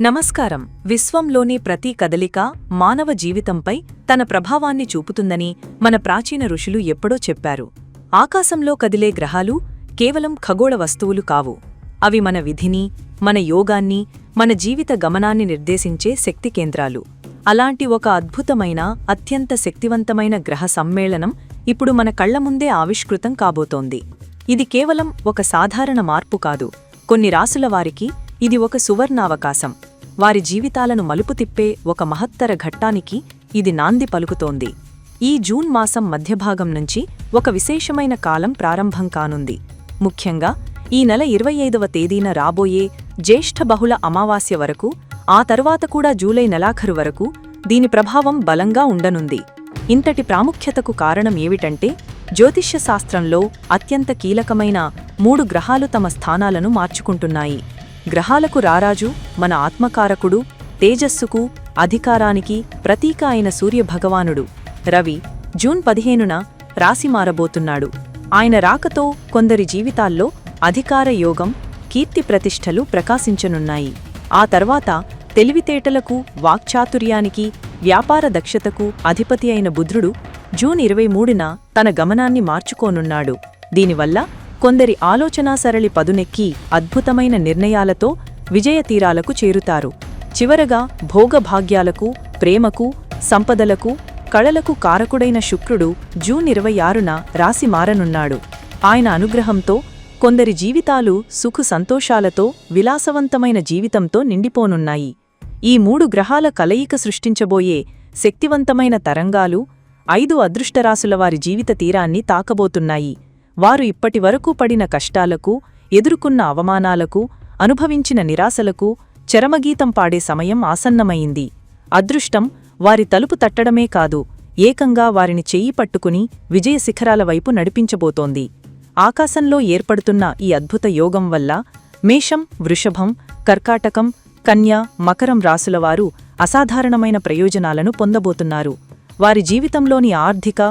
నమస్కారం. విశ్వంలోని ప్రతి కదలిక మానవ జీవితంపై తన ప్రభావాన్ని చూపుతుందని మన ప్రాచీన ఋషులు ఎప్పుడో చెప్పారు. ఆకాశంలో కదిలే గ్రహాలు కేవలం ఖగోళ వస్తువులు కావు. అవి మన విధిని మన యోగాన్ని మన జీవిత గమనాన్ని నిర్దేశించే శక్తి కేంద్రాలు. అలాంటి ఒక అద్భుతమైన అత్యంత శక్తివంతమైన గ్రహ సమ్మేళనం ఇప్పుడు మన కళ్ళ ముందే ఆవిష్కృతం కాబోతోంది. ఇది కేవలం ఒక సాధారణ మార్పు కాదు. కొన్ని రాసుల వారికి ఇది ఒక సువర్ణావకాశం. వారి జీవితాలను మలుపు తిప్పే ఒక మహత్తర ఘట్టానికి ఇది నాంది పలుకుతోంది. ఈ జూన్ మాసం మధ్యభాగం నుంచి ఒక విశేషమైన కాలం ప్రారంభం కానుంది. ముఖ్యంగా ఈ నెల ఇరవై ఐదవ తేదీన రాబోయే జ్యేష్ఠ బహుళ అమావాస్య వరకు ఆ తర్వాత కూడా జూలై నెలాఖరు వరకు దీని ప్రభావం బలంగా ఉండనుంది. ఇంతటి ప్రాముఖ్యతకు కారణం ఏమిటంటే జ్యోతిష్య శాస్త్రంలో అత్యంత కీలకమైన మూడు గ్రహాలు తమ స్థానాలను మార్చుకుంటున్నాయి. గ్రహాలకు రారాజు మన ఆత్మకారకుడు తేజస్సుకు అధికారానికి ప్రతీక అయిన సూర్యభగవానుడు. రవి జూన్ పదిహేనున రాసి మారబోతున్నాడు. ఆయన రాకతో కొందరి జీవితాల్లో అధికార యోగం కీర్తి ప్రతిష్టలు ప్రకాశించనున్నాయి. ఆ తర్వాత తెలివితేటలకు వాక్చాతుర్యానికి వ్యాపార దక్షతకు అధిపతి అయిన బుధ్రుడు జూన్ ఇరవై మూడున తన గమనాన్ని మార్చుకోనున్నాడు. దీనివల్ల కొందరి ఆలోచనా సరళి పదునెక్కి అద్భుతమైన నిర్ణయాలతో విజయతీరాలకు చేరుతారు. చివరగా భోగభాగ్యాలకు ప్రేమకు సంపదలకు కళలకు కారకుడైన శుక్రుడు జూన్ ఇరవై ఆరున రాసి మారనున్నాడు. ఆయన అనుగ్రహంతో కొందరి జీవితాలు సుఖ సంతోషాలతో విలాసవంతమైన జీవితంతో నిండిపోనున్నాయి. ఈ మూడు గ్రహాల కలయిక సృష్టించబోయే శక్తివంతమైన తరంగాలు ఐదు అదృష్టరాశుల వారి జీవిత తీరాన్ని తాకబోతున్నాయి. వారు ఇప్పటివరకు పడిన కష్టాలకు ఎదుర్కొన్న అవమానాలకు అనుభవించిన నిరాశలకు చరమగీతం పాడే సమయం ఆసన్నమైంది. అదృష్టం వారి తలుపు తట్టడమే కాదు ఏకంగా వారిని చెయ్యి పట్టుకుని విజయ శిఖరాల వైపు నడిపించబోతోంది. ఆకాశంలో ఏర్పడుతున్న ఈ అద్భుత యోగం వల్ల మేషం వృషభం కర్కాటకం కన్య మకరం రాసులవారు అసాధారణమైన ప్రయోజనాలను పొందబోతున్నారు. వారి జీవితంలోని ఆర్థిక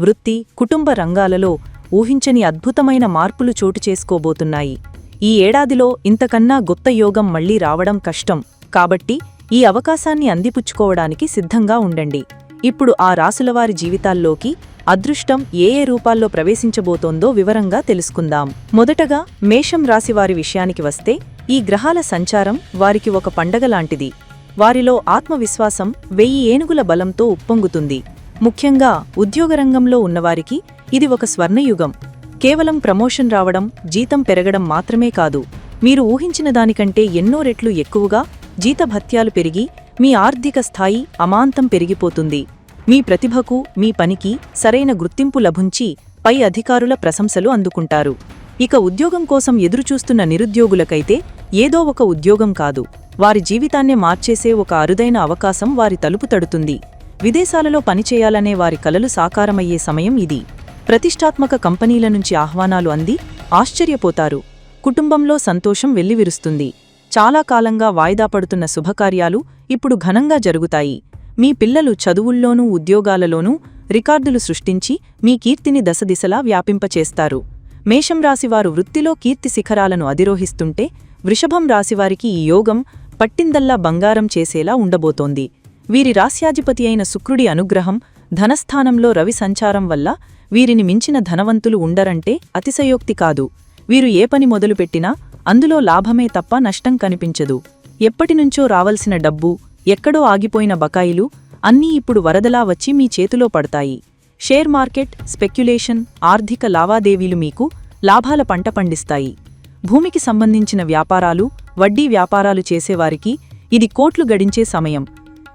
వృత్తి కుటుంబ రంగాలలో ఊహించని అద్భుతమైన మార్పులు చోటు చేసుకోబోతున్నాయి. ఈ ఏడాదిలో ఇంతకన్నా గొత్త యోగం మళ్ళీ రావడం కష్టం. కాబట్టి ఈ అవకాశాన్ని అందిపుచ్చుకోవడానికి సిద్ధంగా ఉండండి. ఇప్పుడు ఆ రాసులవారి జీవితాల్లోకి అదృష్టం ఏ ఏ రూపాల్లో ప్రవేశించబోతోందో వివరంగా తెలుసుకుందాం. మొదటగా మేషం రాశివారి విషయానికి వస్తే ఈ గ్రహాల సంచారం వారికి ఒక పండగ లాంటిది. వారిలో ఆత్మవిశ్వాసం వెయ్యి ఏనుగుల బలంతో ఉప్పొంగుతుంది. ముఖ్యంగా ఉద్యోగరంగంలో ఉన్నవారికి ఇది ఒక స్వర్ణయుగం. కేవలం ప్రమోషన్ రావడం జీతం పెరగడం మాత్రమే కాదు. మీరు ఊహించిన దానికంటే ఎన్నో రెట్లు ఎక్కువగా జీతభత్యాలు పెరిగి మీ ఆర్థిక స్థాయి అమాంతం పెరిగిపోతుంది. మీ ప్రతిభకు మీ పనికి సరైన గుర్తింపు లభించి పై అధికారుల ప్రశంసలు అందుకుంటారు. ఇక ఉద్యోగం కోసం ఎదురుచూస్తున్న నిరుద్యోగులకైతే ఏదో ఒక ఉద్యోగం కాదు. వారి జీవితాన్నే మార్చేసే ఒక అరుదైన అవకాశం వారి తలుపు తడుతుంది. విదేశాలలో పనిచేయాలనే వారి కలలు సాకారమయ్యే సమయం ఇది. ప్రతిష్టాత్మక కంపెనీల నుంచి ఆహ్వానాలు అంది ఆశ్చర్యపోతారు. కుటుంబంలో సంతోషం వెల్లివిరుస్తుంది. చాలా కాలంగా వాయిదా పడుతున్న శుభకార్యాలు ఇప్పుడు ఘనంగా జరుగుతాయి. మీ పిల్లలు చదువుల్లోనూ ఉద్యోగాలలోనూ రికార్డులు సృష్టించి మీ కీర్తిని దశదిశలా వ్యాపింపచేస్తారు. మేషం రాశివారు వృత్తిలో కీర్తి శిఖరాలను అధిరోహిస్తుంటే వృషభం రాశివారికి ఈ యోగం పట్టిందల్లా బంగారం చేసేలా ఉండబోతోంది. వీరి రాస్యాధిపతి అయిన శుక్రుడి అనుగ్రహం ధనస్థానంలో రవి సంచారం వల్ల వీరిని మించిన ధనవంతులు ఉండరంటే అతిశయోక్తి కాదు. వీరు ఏ పని మొదలుపెట్టినా అందులో లాభమే తప్ప నష్టం కనిపించదు. ఎప్పటినుంచో రావలసిన డబ్బు ఎక్కడో ఆగిపోయిన బకాయిలు అన్నీ ఇప్పుడు వరదలా వచ్చి మీ చేతిలో పడతాయి. షేర్ మార్కెట్ స్పెక్యులేషన్ ఆర్థిక లావాదేవీలు మీకు లాభాల పంట పండిస్తాయి. భూమికి సంబంధించిన వ్యాపారాలు వడ్డీ వ్యాపారాలు చేసేవారికి ఇది కోట్లు గడించే సమయం.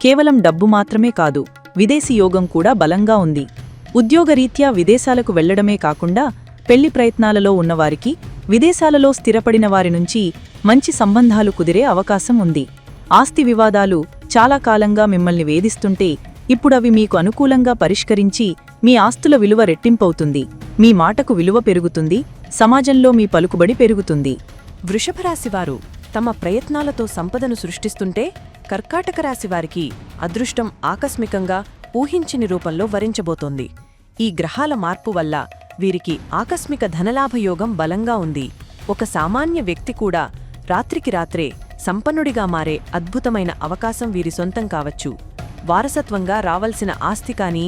కేవలం డబ్బు మాత్రమే కాదు విదేశీ యోగం కూడా బలంగా ఉంది. ఉద్యోగరీత్యా విదేశాలకు వెళ్ళడమే కాకుండా పెళ్ళి ప్రయత్నాలలో ఉన్నవారికి విదేశాలలో స్థిరపడిన వారి నుంచి మంచి సంబంధాలు కుదిరే అవకాశం ఉంది. ఆస్తి వివాదాలు చాలా కాలంగా మిమ్మల్ని వేధిస్తుంటే ఇప్పుడవి మీకు అనుకూలంగా పరిష్కరించి మీ ఆస్తుల విలువ రెట్టింపవుతుంది. మీ మాటకు విలువ పెరుగుతుంది సమాజంలో మీ పలుకుబడి పెరుగుతుంది. వృషభరాశివారు తమ ప్రయత్నాలతో సంపదను సృష్టిస్తుంటే కర్కాటక రాశివారికి అదృష్టం ఆకస్మికంగా ఊహించని రూపంలో వరించబోతోంది. ఈ గ్రహాల మార్పు వల్ల వీరికి ఆకస్మిక ధనలాభయోగం బలంగా ఉంది. ఒక సామాన్య వ్యక్తి కూడా రాత్రికి రాత్రే సంపన్నుడిగా మారే అద్భుతమైన అవకాశం వీరి సొంతం కావచ్చు. వారసత్వంగా రావలసిన ఆస్తి కానీ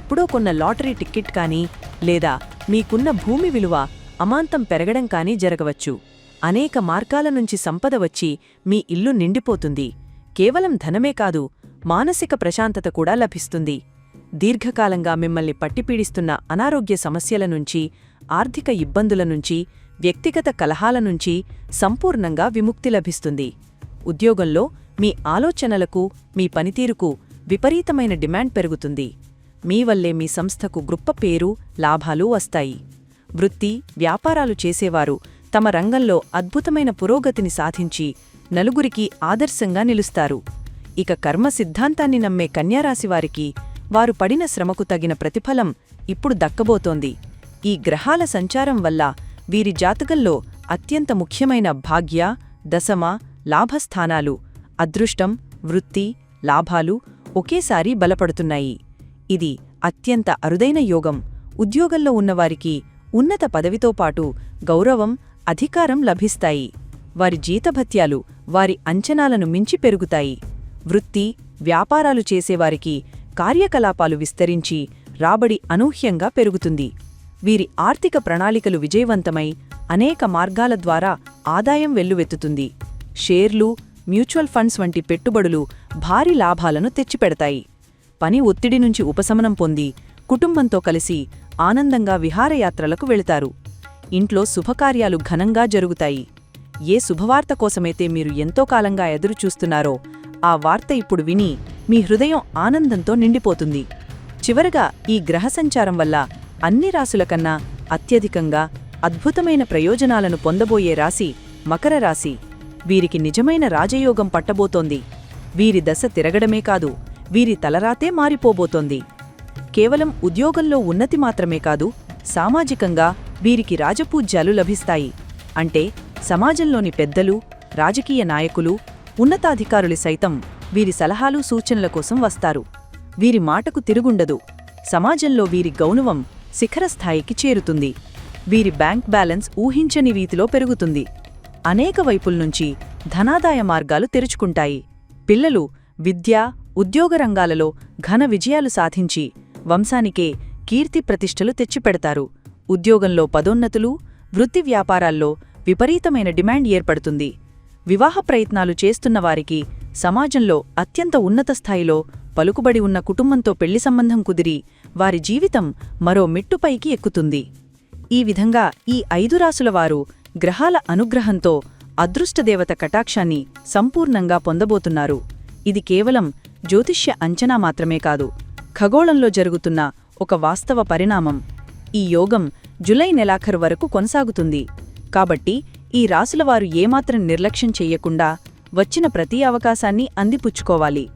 ఎప్పుడో కొన్న లాటరీ టిక్కెట్ కానీ లేదా మీకున్న భూమి విలువ అమాంతం పెరగడం కానీ జరగవచ్చు. అనేక మార్గాల నుంచి సంపద వచ్చి మీ ఇల్లు నిండిపోతుంది. కేవలం ధనమే కాదు మానసిక ప్రశాంతత కూడా లభిస్తుంది. దీర్ఘకాలంగా మిమ్మల్ని పట్టిపీడిస్తున్న అనారోగ్య సమస్యల నుంచి ఆర్థిక ఇబ్బందుల నుంచి వ్యక్తిగత కలహాల నుంచి సంపూర్ణంగా విముక్తి లభిస్తుంది. ఉద్యోగంలో మీ ఆలోచనలకు మీ పనితీరుకు విపరీతమైన డిమాండ్ పెరుగుతుంది. మీ వల్లే మీ సంస్థకు గొప్ప పేరు లాభాలు వస్తాయి. వృత్తి వ్యాపారాలు చేసేవారు తమ రంగంలో అద్భుతమైన పురోగతిని సాధించి నలుగురికి ఆదర్శంగా నిలుస్తారు. ఇక కర్మ సిద్ధాంతాన్ని నమ్మే కన్యారాశివారికి వారు పడిన శ్రమకు తగిన ప్రతిఫలం ఇప్పుడు దక్కబోతోంది. ఈ గ్రహాల సంచారం వల్ల వీరి జాతకంలో అత్యంత ముఖ్యమైన భాగ్య దశమ లాభస్థానాలు అదృష్టం వృత్తి లాభాలు ఒకేసారి బలపడుతున్నాయి. ఇది అత్యంత అరుదైన యోగం. ఉద్యోగంలో ఉన్నవారికి ఉన్నత పదవితో పాటు గౌరవం అధికారం లభిస్తాయి. వారి జీతభత్యాలు వారి అంచనాలను మించి పెరుగుతాయి. వృత్తి వ్యాపారాలు చేసేవారికి కార్యకలాపాలు విస్తరించి రాబడి అనూహ్యంగా పెరుగుతుంది. వీరి ఆర్థిక ప్రణాళికలు విజయవంతమై అనేక మార్గాల ద్వారా ఆదాయం వెల్లువెత్తుతుంది. షేర్లు మ్యూచువల్ ఫండ్స్ వంటి పెట్టుబడులు భారీ లాభాలను తెచ్చిపెడతాయి. పని ఒత్తిడి నుంచి ఉపశమనం పొంది కుటుంబంతో కలిసి ఆనందంగా విహారయాత్రలకు వెళతారు. ఇంట్లో శుభకార్యాలు ఘనంగా జరుగుతాయి. ఏ శుభవార్త కోసమైతే మీరు ఎంతో కాలంగా ఎదురుచూస్తున్నారో ఆ వార్త ఇప్పుడు విని మీ హృదయం ఆనందంతో నిండిపోతుంది. చివరగా ఈ గ్రహ సంచారం వల్ల అన్ని రాసుల కన్నా అత్యధికంగా అద్భుతమైన ప్రయోజనాలను పొందబోయే రాశి మకర రాశి. వీరికి నిజమైన రాజయోగం పట్టబోతోంది. వీరి దశ తిరగడమే కాదు వీరి తలరాతే మారిపోబోతోంది. కేవలం ఉద్యోగంలో ఉన్నతి మాత్రమే కాదు సామాజికంగా వీరికి రాజపూజ్యాలు లభిస్తాయి. అంటే సమాజంలోని పెద్దలు రాజకీయ నాయకులు ఉన్నతాధికారులు సైతం వీరి సలహాలు సూచనల కోసం వస్తారు. వీరి మాటకు తిరుగుండదు. సమాజంలో వీరి గౌనవం శిఖరస్థాయికి చేరుతుంది. వీరి బ్యాంక్ బ్యాలెన్స్ ఊహించని రీతిలో పెరుగుతుంది. అనేక వైపుల్నుంచి ధనాదాయ మార్గాలు తెరుచుకుంటాయి. పిల్లలు విద్య ఉద్యోగ రంగాలలో ఘన విజయాలు సాధించి వంశానికే కీర్తి ప్రతిష్టలు తెచ్చిపెడతారు. ఉద్యోగంలో పదోన్నతులు వృత్తి వ్యాపారాల్లో విపరీతమైన డిమాండ్ ఏర్పడుతుంది. వివాహ ప్రయత్నాలు చేస్తున్నవారికి సమాజంలో అత్యంత ఉన్నత స్థాయిలో పలుకుబడి ఉన్న కుటుంబంతో పెళ్ళి సంబంధం కుదిరి వారి జీవితం మరో మెట్టుపైకి ఎక్కుతుంది. ఈ విధంగా ఈ ఐదు రాసులవారు గ్రహాల అనుగ్రహంతో అదృష్టదేవత కటాక్షాన్ని సంపూర్ణంగా పొందబోతున్నారు. ఇది కేవలం జ్యోతిష్య అంచనా మాత్రమే కాదు ఖగోళంలో జరుగుతున్న ఒక వాస్తవ పరిణామం. ఈ యోగం జులై నెలాఖరు వరకు కొనసాగుతుంది. కాబట్టి ఈ రాసులవారు ఏమాత్రం నిర్లక్ష్యం చెయ్యకుండా వచ్చిన ప్రతి అవకాశాన్ని అందిపుచ్చుకోవాలి.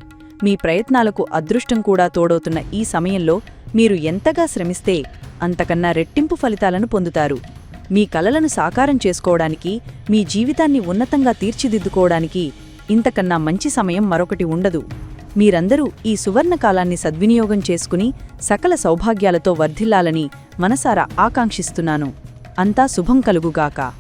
మీ ప్రయత్నాలకు అదృష్టం కూడా తోడవుతున్న ఈ సమయంలో మీరు ఎంతగా శ్రమిస్తే అంతకన్నా రెట్టింపు ఫలితాలను పొందుతారు. మీ కలలను సాకారం చేసుకోవడానికి మీ జీవితాన్ని ఉన్నతంగా తీర్చిదిద్దుకోవడానికి ఇంతకన్నా మంచి సమయం మరొకటి ఉండదు. మీరందరూ ఈ సువర్ణకాలాన్ని సద్వినియోగం చేసుకుని సకల సౌభాగ్యాలతో వర్ధిల్లాలని మనసారా ఆకాంక్షిస్తున్నాను. అంతా శుభం కలుగుగాక.